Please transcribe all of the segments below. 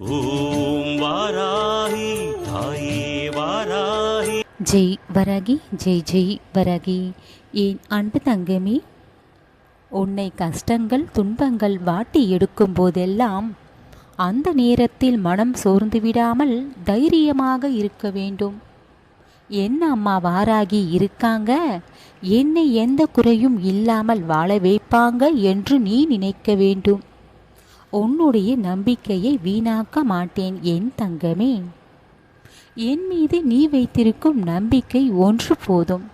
ஓம் வாராகி தாயே வாராகி. ஜெய் வரகி ஜெய் ஜெய் வரகி. என் அன்பு தங்கமே உன்னை கஷ்டங்கள் துன்பங்கள் வாட்டி எடுக்கும் போதெல்லாம் அந்த நேரத்தில் மனம் சோர்ந்து விடாமல் தைரியமாக இருக்க வேண்டும். என்ன அம்மா வாராகி இருக்காங்க? என்னை எந்த குறையும் இல்லாமல் வாழ வைப்பாங்க என்று நீ நினைக்க வேண்டும். உன்னுடைய நம்பிக்கையை வீணாக்க மாட்டேன் என் தங்கமே. என் மீது நீ வைத்திருக்கும் நம்பிக்கை ஒன்று போதும்.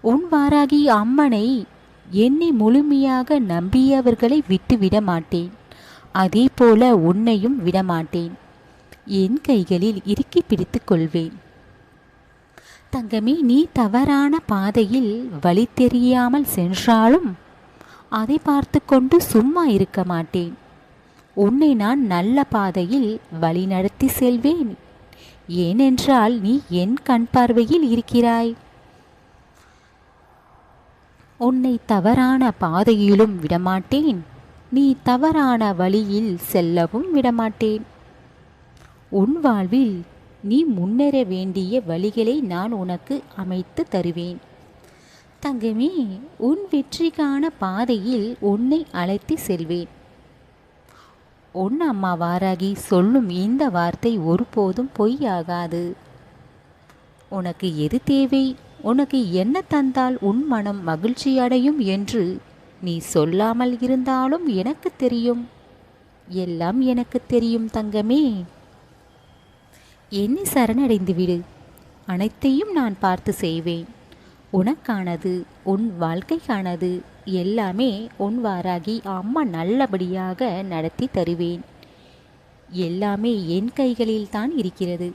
உன் வாராகி அம்மனை என்னை முழுமையாக நம்பியவர்களை விட்டுவிட மாட்டேன். அதே போல உன்னையும் விடமாட்டேன். என் கைகளில் இறுக்கி பிடித்து கொள்வேன். தங்கமே நீ தவறான பாதையில் வழி தெரியாமல் சென்றாலும் அதை பார்த்து கொண்டு சும்மா இருக்க மாட்டேன். உன்னை நான் நல்ல பாதையில் வழி நடத்தி செல்வேன். ஏனென்றால் நீ என் கண் பார்வையில் இருக்கிறாய். உன்னை தவறான பாதையிலும் விடமாட்டேன். நீ தவறான வழியில் செல்லவும் விடமாட்டேன். உன் வாழ்வில் நீ முன்னேற வேண்டிய வழிகளை நான் உனக்கு அமைத்து தருவேன். தங்கமே உன் வெற்றிக்கான பாதையில் உன்னை அழைத்து செல்வேன். உன் அம்மா வாராகி சொல்லும் இந்த வார்த்தை ஒருபோதும் பொய்யாகாது. உனக்கு எது தேவை? உனக்கு என்ன தந்தால் உன் மனம் மகிழ்ச்சி அடையும் என்று நீ சொல்லாமல் இருந்தாலும் எனக்கு தெரியும். எல்லாம் எனக்கு தெரியும் தங்கமே. என்னை சரணடைந்து விடு அனைத்தையும் நான் பார்த்து செய்வேன். உனக்கானது உன் வாழ்க்கைக்கானது எல்லாமே உன் வாராகி அம்மா நல்லபடியாக நடத்தி தருவேன். எல்லாமே என் கைகளில் தான் இருக்கிறது.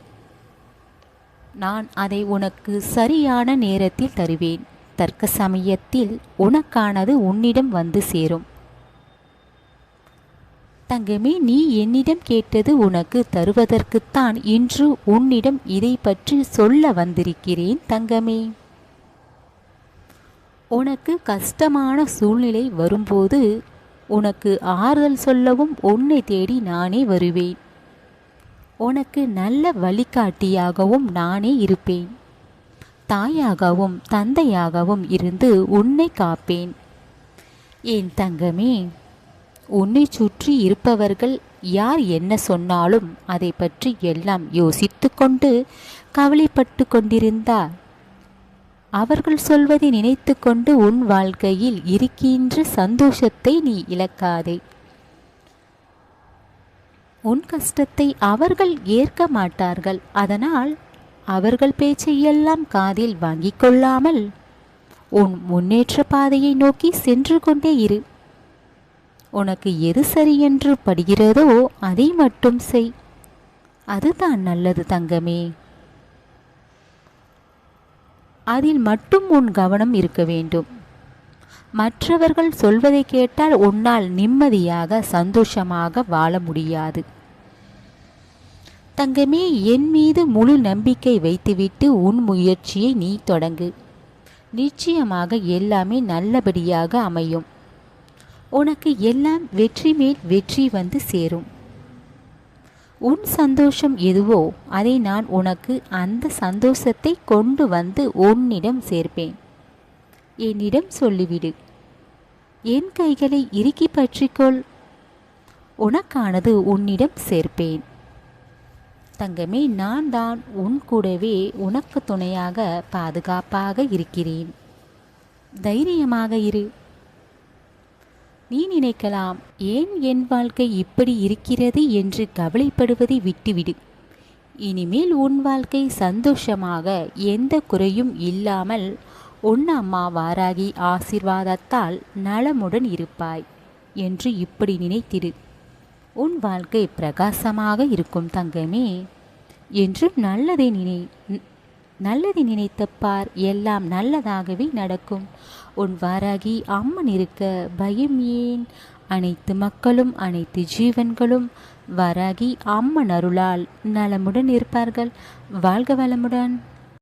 நான் அதை உனக்கு சரியான நேரத்தில் தருவேன். தர்க்க சமயத்தில் உனக்கானது உன்னிடம் வந்து சேரும். தங்கமே நீ என்னிடம் கேட்டது உனக்கு தருவதற்குத்தான் இன்று உன்னிடம் இதை பற்றி சொல்ல வந்திருக்கிறேன் தங்கமே. உனக்கு கஷ்டமான சூழ்நிலை வரும்போது உனக்கு ஆறுதல் சொல்லவும் உன்னை தேடி நானே வருவேன். உனக்கு நல்ல வழிகாட்டியாகவும் நானே இருப்பேன். தாயாகவும் தந்தையாகவும் இருந்து உன்னை காப்பேன். என் தங்கமே உன்னை சுற்றி இருப்பவர்கள் யார் என்ன சொன்னாலும் அதை பற்றி எல்லாம் யோசித்து கொண்டு கவலைப்பட்டு கொண்டிருந்தார். அவர்கள் சொல்வதை நினைத்து கொண்டு உன் வாழ்க்கையில் இருக்கின்ற சந்தோஷத்தை நீ இழக்காதே. உன் கஷ்டத்தை அவர்கள் ஏற்க மாட்டார்கள். அதனால் அவர்கள் பேச்சை எல்லாம் காதில் வாங்கிக் கொள்ளாமல் உன் முன்னேற்ற பாதையை நோக்கி சென்று கொண்டே இரு. உனக்கு எது சரியென்று படுகிறதோ அதை மட்டும் செய். அதுதான் நல்லது தங்கமே. அதில் மட்டும் உன் கவனம் இருக்க வேண்டும். மற்றவர்கள் சொல்வதை கேட்டால் உன்னால் நிம்மதியாக சந்தோஷமாக வாழ முடியாது. தங்கமே என் மீது முழு நம்பிக்கை வைத்துவிட்டு உன் முயற்சியை நீ தொடங்கு. நிச்சயமாக எல்லாமே நல்லபடியாக அமையும். உனக்கு எல்லாம் வெற்றி மேல் வெற்றி வந்து சேரும். உன் சந்தோஷம் எதுவோ அதை நான் உனக்கு அந்த சந்தோஷத்தை கொண்டு வந்து உன்னிடம் சேர்ப்பேன். என்னிடம் சொல்லிவிடு. என் கைகளை இறுக்கி பற்றிக்கொள். உனக்கானது உன்னிடம் சேர்ப்பேன். தங்கமே நான் தான் உன் கூடவே உனக்கு துணையாக பாதுகாப்பாக இருக்கிறேன். தைரியமாக இரு. நீ நினைக்கலாம் ஏன் என் வாழ்க்கை இப்படி இருக்கிறது என்று கவலைப்படுவதை விட்டுவிடு. இனிமேல் உன் வாழ்க்கை சந்தோஷமாக எந்த குறையும் இல்லாமல் உன் அம்மா வாராகி ஆசிர்வாதத்தால் நலமுடன் இருப்பாய் என்று இப்படி நினைத்திரு. உன் வாழ்க்கை பிரகாசமாக இருக்கும் தங்கமே என்று நல்லதை நினை நல்லதை நினைத்த பார் எல்லாம் நல்லதாகவே நடக்கும். உன் வாராகி அம்மன் இருக்க பயம் ஏன்? அனைத்து மக்களும் அனைத்து ஜீவன்களும் வாராகி அம்மன் அருளால் நலமுடன் இருப்பார்கள். வாழ்க வளமுடன்.